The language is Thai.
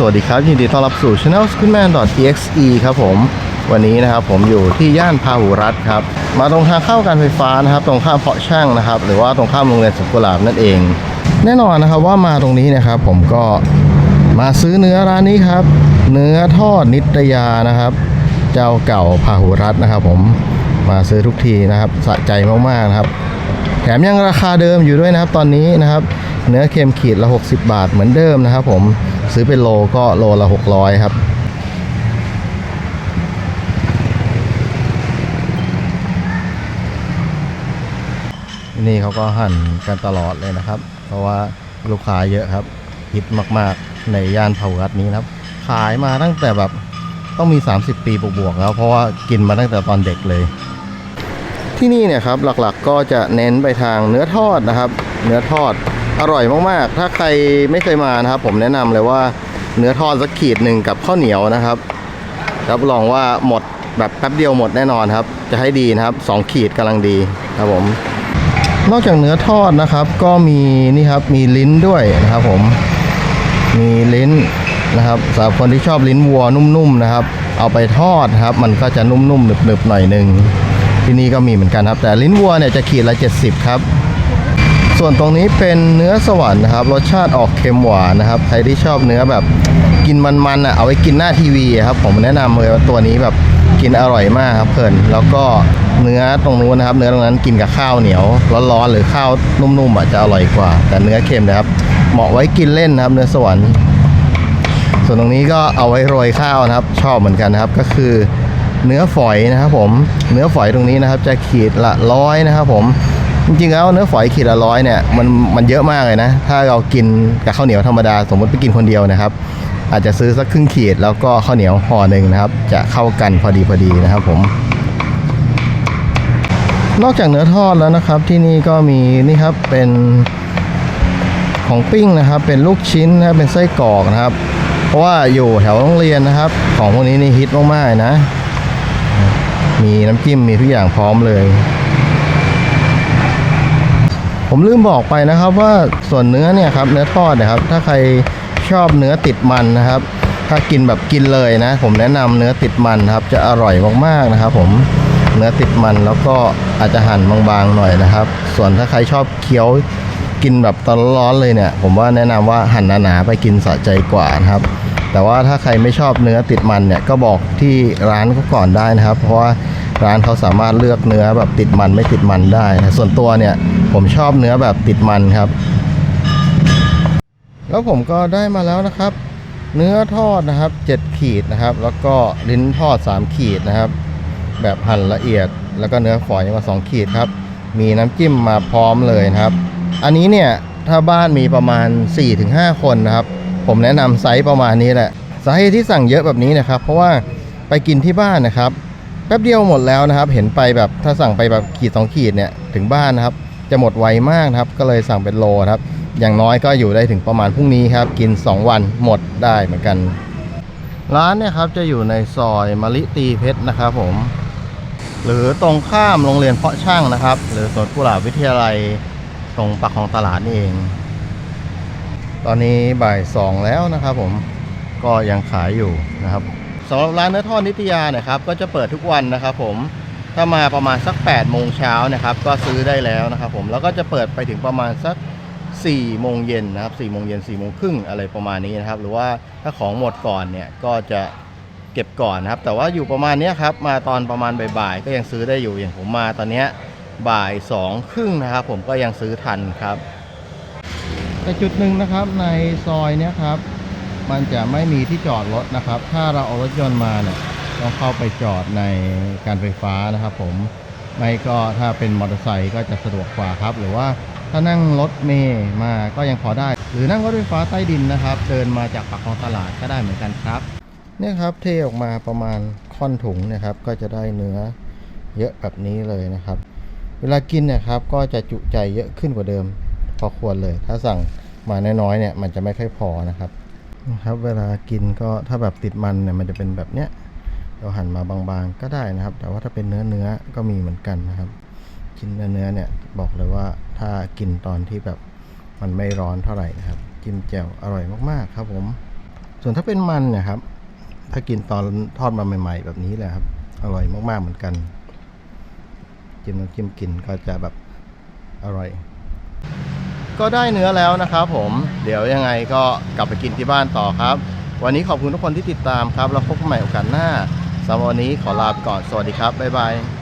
สวัสดีครับ ยินดีต้อนรับสู่ channel s k i n m a n exe ครับผม วันนี้นะครับผมอยู่ที่ย่านพาหุรัตครับ มาตรงทางเข้าการไฟฟ้านะครับ ตรงข้ามเพาะช่างนะครับ หรือว่าตรงข้ามโรงเรียนสุกุลาบนั่นเอง แน่นอนนะครับว่ามาตรงนี้นะครับ ผมก็มาซื้อเนื้อร้านนี้ครับ เนื้อทอดนิตยานะครับ เจ้าเก่าพาหุรัตน์นะครับ ผมมาซื้อทุกทีนะครับสะใจมากๆนะครับ แถมยังราคาเดิมอยู่ด้วยนะครับตอนนี้นะครับ เนื้อเค็มขีดละ 60 บาทเหมือนเดิมนะครับ ผม ซื้อเป็นโลก็โลละ 600 ครับ นี่เขาก็หั่นกันตลอดเลยนะครับ เพราะว่าลูกค้าเยอะครับฮิตมากๆในย่านเผารัดนี้นะครับ ขายมาตั้งแต่แบบต้องมี 30 ปีบวกๆแล้วเพราะว่ากินมาตั้งแต่ตอนเด็กเลย ที่นี่เนี่ยครับหลักๆก็จะเน้นไปทางเนื้อทอดนะครับ เนื้อทอด อร่อยมากๆ ถ้าใครไม่เคยมานะครับ ผมแนะนำเลยว่าเนื้อทอดสักขีดหนึ่งกับข้าวเหนียวนะครับรับรองว่าหมดแบบแป๊บเดียวหมดแน่นอนครับ จะให้ดีนะครับสองขีดกำลังดีครับผม นอกจากเนื้อทอดนะครับ ก็มีนี่ครับมีลิ้นด้วยนะครับ ผมมีลิ้นนะครับสำหรับคนที่ชอบลิ้นวัวนุ่มๆนะครับ เอาไปทอดครับ มันก็จะนุ่มๆหนึบๆหน่อยหนึงที่นี่ก็มีเหมือนกันครับ แต่ลิ้นวัวเนี่ยจะขีดละ 70 ครับ ส่วนตรงนี้เป็นเนื้อสวรรค์นะครับ รสชาติออกเค็มหวานนะครับ ใครที่ชอบเนื้อแบบกินมันๆอะเอาไว้กินหน้าทีวีอะครับ ผมแนะนำเลยว่าตัวนี้แบบกินอร่อยมากครับเพลินแล้วก็เนื้อตรงนู้นนะครับ เนื้อตรงนั้นกินกับข้าวเหนียวร้อนๆหรือข้าวนุ่มๆอะจะอร่อยกว่า แต่เนื้อเค็มนะครับ เหมาะไว้กินเล่นนะครับ เนื้อสวรรค์ ส่วนตรงนี้ก็เอาไว้โรยข้าวนะครับ ชอบเหมือนกันนะครับ ก็คือเนื้อฝอยนะครับผมเนื้อฝอยตรงนี้นะครับ จะขีดละร้อยนะครับผม จริงๆแล้วเนื้อฝอยขีดละร้อยเนี่ยมันมันเยอะมากเลยนะ ถ้าเรากินกับข้าวเหนียวธรรมดาสมมติไปกินคนเดียวนะครับ อาจจะซื้อสักครึ่งขีดแล้วก็ข้าวเหนียวห่อหนึ่งนะครับ จะเข้ากันพอดีพอดีนะครับผม นอกจากเนื้อทอดแล้วนะครับ ที่นี่ก็มีนี่ครับเป็นของปิ้งนะครับ เป็นลูกชิ้นนะเป็นไส้กรอกนะครับ เพราะว่าอยู่แถวโรงเรียนนะครับ ของพวกนี้นี่ฮิตมากๆนะ มีน้ำจิ้มมีทุกอย่างพร้อมเลย ผมลืมบอกไปนะครับว่าส่วนเนื้อเนี่ยครับเนื้อทอดนะครับ ถ้าใครชอบเนื้อติดมันนะครับ ถ้ากินแบบกินเลยนะ ผมแนะนำเนื้อติดมันครับ จะอร่อยมากๆนะครับ ผมเนื้อติดมันแล้วก็อาจจะหั่นบางๆหน่อยนะครับ ส่วนถ้าใครชอบเคี้ยวกินแบบตอนร้อนๆเลยเนี่ย ผมว่าแนะนำว่าหั่นหนาๆไปกินสะใจกว่านะครับ แต่ว่าถ้าใครไม่ชอบเนื้อติดมันเนี่ยก็บอกที่ร้านเขาก่อนได้นะครับ เพราะว่าร้านเขาสามารถเลือกเนื้อแบบติดมันไม่ติดมันได้นะส่วนตัวเนี่ย ผมชอบเนื้อแบบติดมันครับ แล้วผมก็ได้มาแล้วนะครับ เนื้อทอดนะครับ 7 ขีดนะครับ แล้วก็ลิ้นทอด 3 ขีดนะครับ แบบหั่นละเอียด แล้วก็เนื้อฝอยมา 2 ขีดครับ มีน้ำจิ้มมาพร้อมเลยนะครับ อันนี้เนี่ยถ้าบ้านมีประมาณ 4-5 คนนะครับ ผมแนะนำไซส์ประมาณนี้แหละสาเหตุที่สั่งเยอะแบบนี้นะครับ เพราะว่าไปกินที่บ้านนะครับแป๊บเดียวหมดแล้วนะครับ เห็นไปแบบถ้าสั่งไปแบบขีดสองขีดเนี่ยถึงบ้านนะครับ จะหมดไวมากครับ ก็เลยสั่งเป็นโลครับ อย่างน้อยก็อยู่ได้ถึงประมาณพรุ่งนี้ครับ กิน 2 วันหมดได้เหมือนกัน ร้านเนี่ยครับจะอยู่ในซอยมะลิตีเพชรนะครับผม หรือตรงข้ามโรงเรียนเพาะช่างนะครับ หรือสวนกุหลาบวิทยาลัยตรงปากคลองตลาดนี่เอง ตอนนี้บ่ายสองแล้วนะครับผม ก็ยังขายอยู่นะครับสำหรับร้านเนื้อทอดนิตยาเนี่ยครับก็จะเปิดทุกวันนะครับผม ถ้ามาประมาณสัก8โมงเช้านะครับ ก็ซื้อได้แล้วนะครับผมแล้วก็จะเปิดไปถึงประมาณสัก4โมงเย็นนะครับ4โมงเย็น4โมงครึ่งอะไรประมาณนี้นะครับ หรือว่าถ้าของหมดก่อนเนี่ยก็จะเก็บก่อนนะครับ แต่ว่าอยู่ประมาณนี้ครับ มาตอนประมาณบ่ายๆก็ยังซื้อได้อยู่อย่างผมมาตอนเนี้ยบ่ายสองครึ่งนะครับ ผมก็ยังซื้อทันครับ แต่จุดหนึ่งนะครับในซอยเนี้ยครับ มันจะไม่มีที่จอดรถนะครับ ถ้าเราเอารถยนต์มาเนี่ย ต้องเข้าไปจอดในการไฟฟ้านะครับผมไม่ก็ถ้าเป็นมอเตอร์ไซค์ก็จะสะดวกกว่าครับ หรือว่าถ้านั่งรถเมย์มาก็ยังพอได้ หรือนั่งรถไฟฟ้าใต้ดินนะครับ เดินมาจากปากคลองตลาดก็ได้เหมือนกันครับเนี่ยครับเทออกมาประมาณค่อนถุงนะครับ ก็จะได้เนื้อเยอะแบบนี้เลยนะครับ เวลากินนะครับก็จะจุใจเยอะขึ้นกว่าเดิม พอควรเลย ถ้าสั่งมาน้อยๆเนี่ยมันจะไม่ค่อยพอนะครับนะครับ เวลากินก็ถ้าแบบติดมันเนี่ยมันจะเป็นแบบเนี้ย เราหั่นมาบางๆก็ได้นะครับ แต่ว่าถ้าเป็นเนื้อเนื้อก็มีเหมือนกันนะครับกินเนื้อเนื้อเนี่ยบอกเลยว่าถ้ากินตอนที่แบบมันไม่ร้อนเท่าไหร่นะครับจิ้มแจ่วอร่อยมากๆครับผม ส่วนถ้าเป็นมันเนี่ยครับ ถ้ากินตอนทอดมาใหม่ ๆ แบบนี้แหละครับ อร่อยมากๆเหมือนกัน จิ้มน้ำจิ้มกินก็จะแบบอร่อย ก็ได้เนื้อแล้วนะครับผมเดี๋ยวยังไงก็กลับไปกินที่บ้านต่อครับ วันนี้ขอบคุณทุกคนที่ติดตามครับ แล้วพบกันใหม่โอกาสหน้า สำหรับวันนี้ขอลาไปก่อน สวัสดีครับ บ๊ายบาย